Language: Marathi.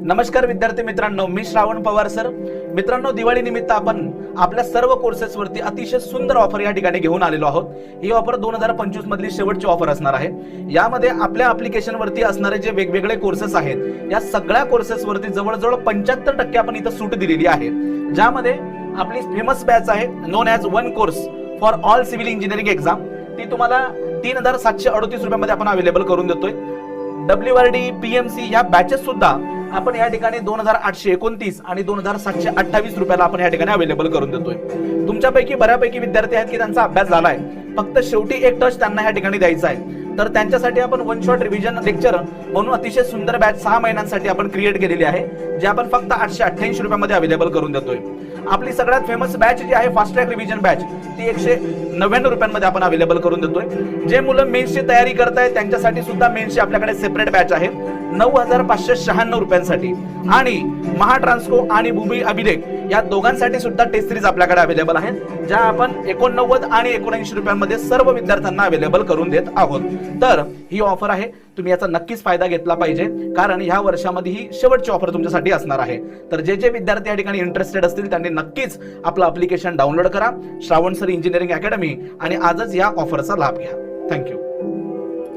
नमस्कार विद्यार्थी मित्रांनो मी श्रावण पवार सर. मित्रांनो दिवाळी निमित्त आपण आपल्या सर्व कोर्सेसवरती अतिशय सुंदर ऑफर या ठिकाणी घेऊन आलेलो आहोत. ही ऑफर दोन हजार पंचवीस मधली शेवटची ऑफर असणार आहे. यामध्ये आपल्या अप्लिकेशनवरती वरती असणारे जे वेगवेगळे कोर्सेस आहेत या सगळ्या कोर्सेसवरती जवळजवळ पंच्याहत्तर टक्के आपण इथं सूट दिलेली आहे. ज्यामध्ये आपली फेमस बॅच आहे known as one course for all civil engineering exam ती तुम्हाला तीन हजार सातशे अडतीस रुपयामध्ये आपण अवेलेबल करून देतोय. W R D P M C ह्या बॅचेस सुद्धा आपण या ठिकाणी दोन हजार आठशे एकोणतीस आणि दोन हजार सातशे अठ्ठावीस रुपयाला आपण या ठिकाणी अवेलेबल करून देतोय. तुमच्यापैकी बऱ्यापैकी विद्यार्थी आहेत की त्यांचा अभ्यास झालाय. फक्त शेवटी एक टच त्यांना या ठिकाणी द्यायचा आहे. तर त्यांच्यासाठी आपण वन शॉट रिव्हिजन लेक्चर म्हणून अतिशय सुंदर बॅच सहा महिन्यांसाठी आपण क्रिएट केलेली आहे जे आपण फक्त आठशे अठ्ठ्याऐंशी रुपयामध्ये अवेलेबल करून देतोय. आपली सगळ्यात फेमस बॅच जी आहे फास्ट ट्रॅक रिव्हिजन बॅच ती एकशे नव्याण्णव रुपयांमध्ये आपण अवेलेबल करून देतोय. जे मुलं मेन्सची तयारी करतायत त्यांच्यासाठी सुद्धा मेन्सची आपल्याकडे सेपरेट बॅच आहे नऊ हजार पाचशे शहाण्णव रुपयांसाठी. आणि महाट्रान्सको आणि भूमी अभिलेख या दोघांसाठी सुद्धा टेस्ट सिरीज आपल्याकडे अवेलेबल आहेत ज्या आपण एकोणनव्वद आणि एकोणऐंशी रुपयांमध्ये सर्व विद्यार्थ्यांना अवेलेबल करून देत आहोत. तर ही ऑफर आहे. तुम्ही याचा नक्कीच फायदा घेतला पाहिजे. कारण ह्या वर्षामध्ये ही शेवटची ऑफर तुमच्यासाठी असणार आहे. तर जे जे विद्यार्थी या ठिकाणी इंटरेस्टेड असतील त्यांनी नक्कीच आपलं अप्लिकेशन डाउनलोड करा. श्रावण सर इंजिनिअरिंग अकॅडमी आणि आजच या ऑफरचा लाभ घ्या. थँक्यू